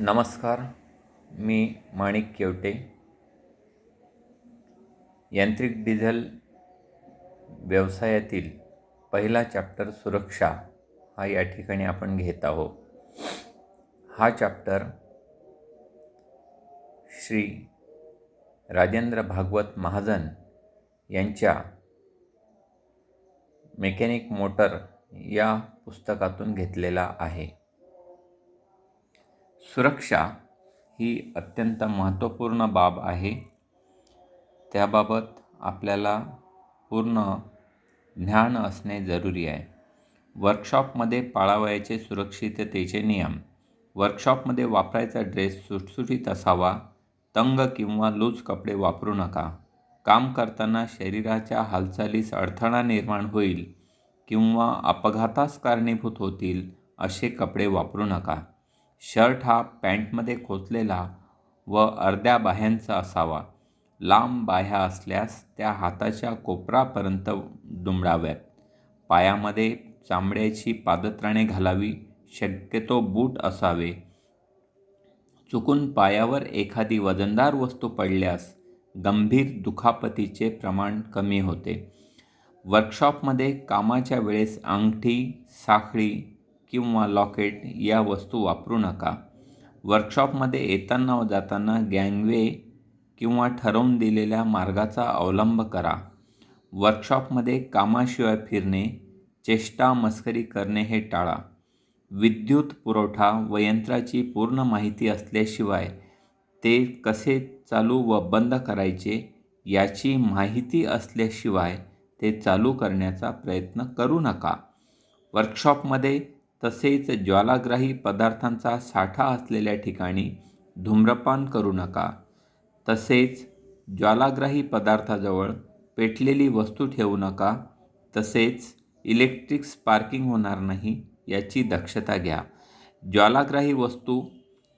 नमस्कार मी माणिक केवटे. यांत्रिक डिझेल व्यवसायातील पहिला चॅप्टर सुरक्षा हा या ठिकाणी आपण घेत आहोत. हा चॅप्टर श्री राजेंद्र भागवत महाजन यांच्या मेकॅनिक मोटर या पुस्तकातून घेतलेला आहे. सुरक्षा ही अत्यंत महत्त्वपूर्ण बाब आहे. त्याबाबत आपल्याला पूर्ण ज्ञान असणे जरुरी आहे. वर्कशॉपमध्ये पाळावयाचे सुरक्षिततेचे नियम वर्कशॉपमध्ये वापरायचा ड्रेस सुटसुटीत असावा तंग किंवा लूज कपडे वापरू नका. काम करताना शरीराच्या हालचालीस अडथळा निर्माण होईल किंवा अपघातास कारणीभूत होतील असे कपडे वापरू नका. शर्ट हा पॅन्टमध्ये खोचलेला व अर्ध्या बाह्यांचा असावा. लांब बाह्या असल्यास त्या हाताच्या कोपरापर्यंत दुमडाव्यात. पायामध्ये चामड्याची पादत्राणे घालावी शक्यतो बूट असावे. चुकून पायावर एखादी वजनदार वस्तू पडल्यास गंभीर दुखापतीचे प्रमाण कमी होते. वर्कशॉपमध्ये कामाच्या वेळेस अंगठी साखळी किंवा लॉकेट या वस्तू वापरू नका. वर्कशॉपमध्ये येताना व जाताना गँगवे किंवा ठरवून दिलेल्या मार्गाचा अवलंब करा. वर्कशॉपमध्ये कामाशिवाय फिरणे चेष्टा मस्करी करणे हे टाळा. विद्युत पुरवठा व यंत्राची पूर्ण माहिती असल्याशिवाय ते कसे चालू व बंद करायचे याची माहिती असल्याशिवाय ते चालू करण्याचा प्रयत्न करू नका. वर्कशॉपमध्ये तसेच ज्वालाग्राही पदार्थांचा साठा असलेल्या ठिकाणी धूम्रपान करू नका. तसेच ज्वालाग्राही पदार्थाजवळ पेटलेली वस्तू ठेवू नका. तसेच इलेक्ट्रिक स्पार्किंग होणार नाही याची दक्षता घ्या. ज्वालाग्राही वस्तू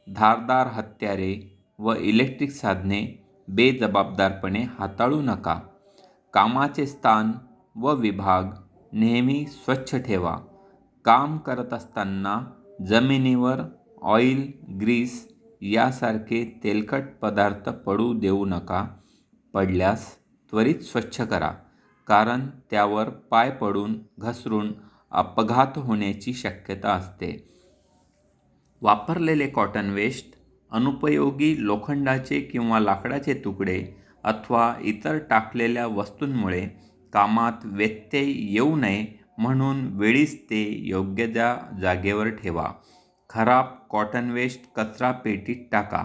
धारदार हत्यारे व इलेक्ट्रिक साधने बेजबाबदारपणे हाताळू नका. कामाचे स्थान व विभाग नेहमी स्वच्छ ठेवा. काम करत असताना जमिनीवर ऑइल ग्रीस यासारखे तेलकट पदार्थ पडू देऊ नका. पडल्यास त्वरित स्वच्छ करा कारण त्यावर पाय पडून घसरून अपघात होण्याची शक्यता असते. वापरलेले कॉटन वेस्ट अनुपयोगी लोखंडाचे किंवा लाकडाचे तुकडे अथवा इतर टाकलेल्या वस्तूंमुळे कामात व्यत्यय येऊ नये म्हणून वेळीच ते योग्य त्या जागेवर ठेवा. खराब कॉटन वेस्ट कचरा पेटीत टाका.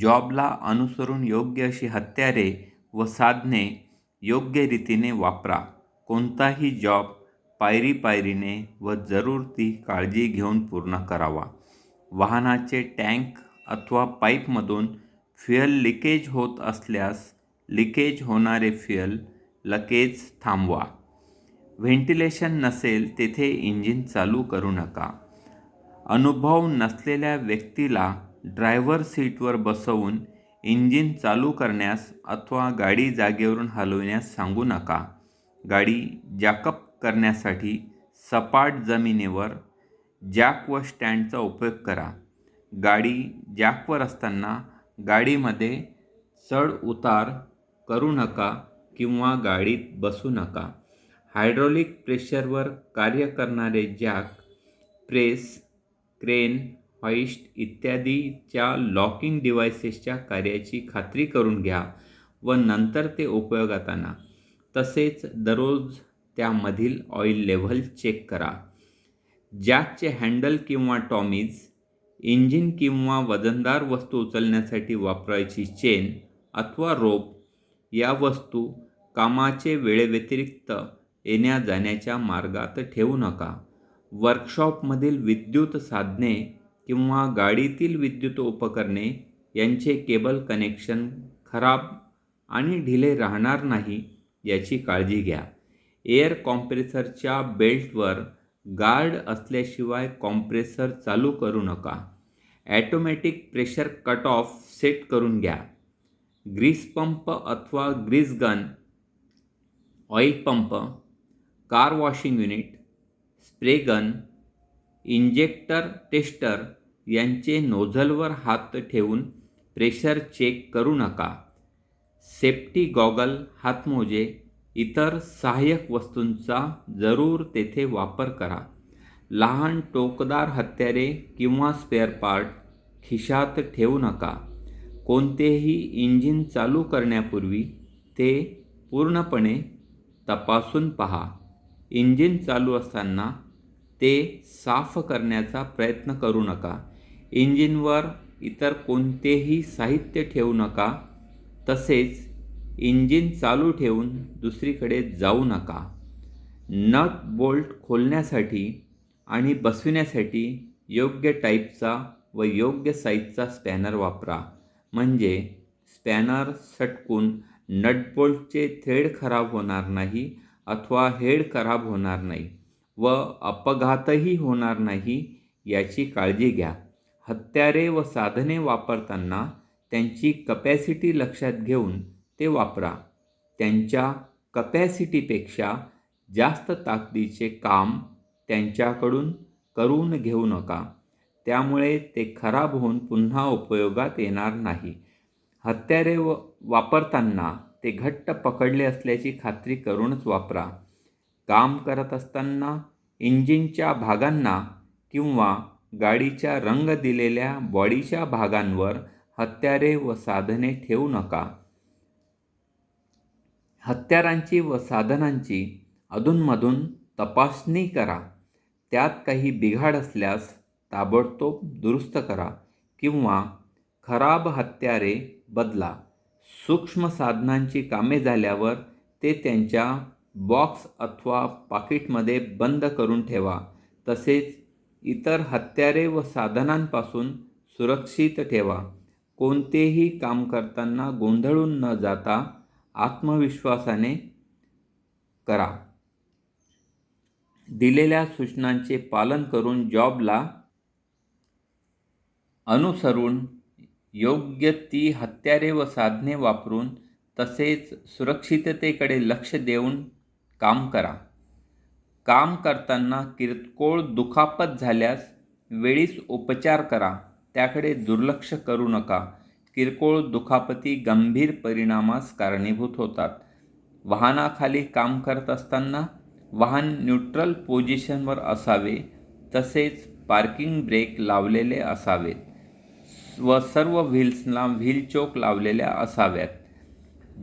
जॉबला अनुसरून योग्य अशी हत्यारे व साधने योग्य रीतीने वापरा. कोणताही जॉब पायरी पायरीने व जरूर ती काळजी घेऊन पूर्ण करावा. वाहनाचे टँक अथवा पाईपमधून फ्युअल लिकेज होत असल्यास लिकेज होणारे फ्युअल लगेच थांबवा. व्हेंटिलेशन नसेल तेथे इंजिन चालू करू नका. अनुभव नसलेल्या व्यक्तीला ड्रायव्हर सीटवर बसवून इंजिन चालू करण्यास अथवा गाडी जागेवरून हलवण्यास सांगू नका. गाडी जॅकअप करण्यासाठी सपाट जमिनीवर जॅक व स्टँडचा उपयोग करा. गाडी जॅकवर असताना गाडीमध्ये चढ उतार करू नका किंवा गाडीत बसू नका. हायड्रॉलिक प्रेशरवर कार्य करणारे जॅक प्रेस क्रेन हॉइस्ट इत्यादीच्या लॉकिंग डिव्हायसेसच्या कार्याची खात्री करून घ्या व नंतर ते उपयोगात आणा तसेच दररोज त्यामधील ऑइल लेव्हल चेक करा. जॅकचे हँडल किंवा टॉमीज इंजिन किंवा वजनदार वस्तू उचलण्यासाठी वापरायची चेन अथवा रोप या वस्तू कामाचे वेळेव्यतिरिक्त येण्या जाण्याच्या मार्गात ठेवू नका. वर्कशॉपमधील विद्युत साधने किंवा गाडीतील विद्युत उपकरणे यांचे केबल कनेक्शन खराब आणि ढिले राहणार नाही याची काळजी घ्या. एअर कॉम्प्रेसरच्या बेल्टवर गार्ड असल्याशिवाय कॉम्प्रेसर चालू करू नका. Automatic pressure cut off set करून घ्या. ग्रीस पंप अथवा grease gun oil pump car washing unit spray gun injector tester यांचे नोझलवर हात ठेवून प्रेशर चेक करू नका. सेफ्टी गॉगल हातमोजे इतर सहाय्यक वस्तूंचा जरूर तेथे वापर करा. लहान टोकदार हत्यारे किंवा स्पेअर पार्ट खिशात ठेवू नका. कोणतेही इंजिन चालू करण्यापूर्वी ते पूर्णपणे तपासून पहा. इंजिन चालू असताना ते साफ करण्याचा प्रयत्न करू नका. इंजिनवर इतर कोणतेही साहित्य ठेवू नका. तसेच इंजिन चालू ठेवून दुसरीकडे जाऊ नका. नट बोल्ट खोलण्यासाठी आणि बसविण्यासाठी योग्य टाईपचा व योग्य साईजचा स्पॅनर वापरा. म्हणजे स्पॅनर सटकून नटबोल्टचे थ्रेड खराब होणार नाही अथवा हेड खराब होणार नाही व अपघातही होणार नाही याची काळजी घ्या. हत्यारे व साधने वापरताना त्यांची कपॅसिटी लक्षात घेऊन ते वापरा. त्यांच्या कपॅसिटीपेक्षा जास्त ताकदीचे काम त्यांच्याकडून करून घेऊ नका. त्यामुळे ते खराब होऊन पुन्हा उपयोगात येणार नाही. हत्यारे व वापरताना ते घट्ट पकडले असल्याची खात्री करूनच वापरा. काम करत असताना इंजिनच्या भागांना किंवा गाडीच्या रंग दिलेल्या बॉडीच्या भागांवर हत्यारे व साधने ठेवू नका. हत्यारांची व साधनांची अधूनमधून तपासणी करा. त्यात काही बिघाड असल्यास ताबडतोब दुरुस्त करा किंवा खराब हत्यारे बदला. सूक्ष्म साधनांची कामे झाल्यावर ते त्यांच्या बॉक्स अथवा पाकिटमध्ये बंद करून ठेवा. तसेच इतर हत्यारे व साधनांपासून सुरक्षित ठेवा. कोणतेही काम करताना गोंधळून न जाता आत्मविश्वासाने करा. दिलेल्या सूचनांचे पालन करून जॉबला अनुसरून योग्य ती हत्यारे व साधने वापरून तसेच सुरक्षिततेकडे लक्ष देऊन काम करा. काम करताना किरकोळ दुखापत झाल्यास वेळीच उपचार करा. त्याकडे दुर्लक्ष करू नका. किरकोळ दुखापती गंभीर परिणामास कारणीभूत होतात. वाहनाखाली काम करत असताना वाहन न्यूट्रल पोझिशनवर असावे तसेच पार्किंग ब्रेक लावलेले असावेत. व सर्व व्हील्सला व्हील चोक लावलेल्या असाव्यात.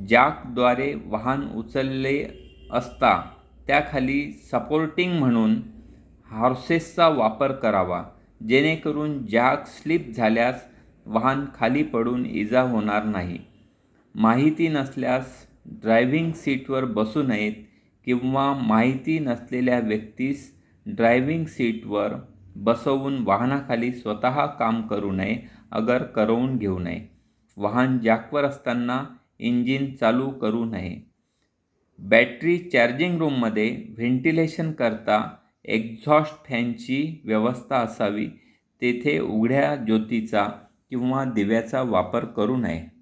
जॅकद्वारे वाहन उचलले असता त्याखाली सपोर्टिंग म्हणून हॉर्सेसचा वापर करावा जेणेकरून जॅक स्लिप झाल्यास वाहन खाली पडून इजा होणार नाही. माहिती नसल्यास ड्रायव्हिंग सीटवर बसू नयेत किंवा माहिती नसलेल्या व्यक्तीस ड्रायव्हिंग सीटवर बसवून वाहनाखाली स्वतः काम करू नये अगर करवून घेऊ नये. वाहन जॅकवर असताना इंजिन चालू करू नये. बॅटरी चार्जिंग रूममध्ये व्हेंटिलेशन करता एक्झॉस्ट फॅनची व्यवस्था असावी. तेथे उघड्या ज्योतीचा किंवा दिव्याचा वापर करू नये.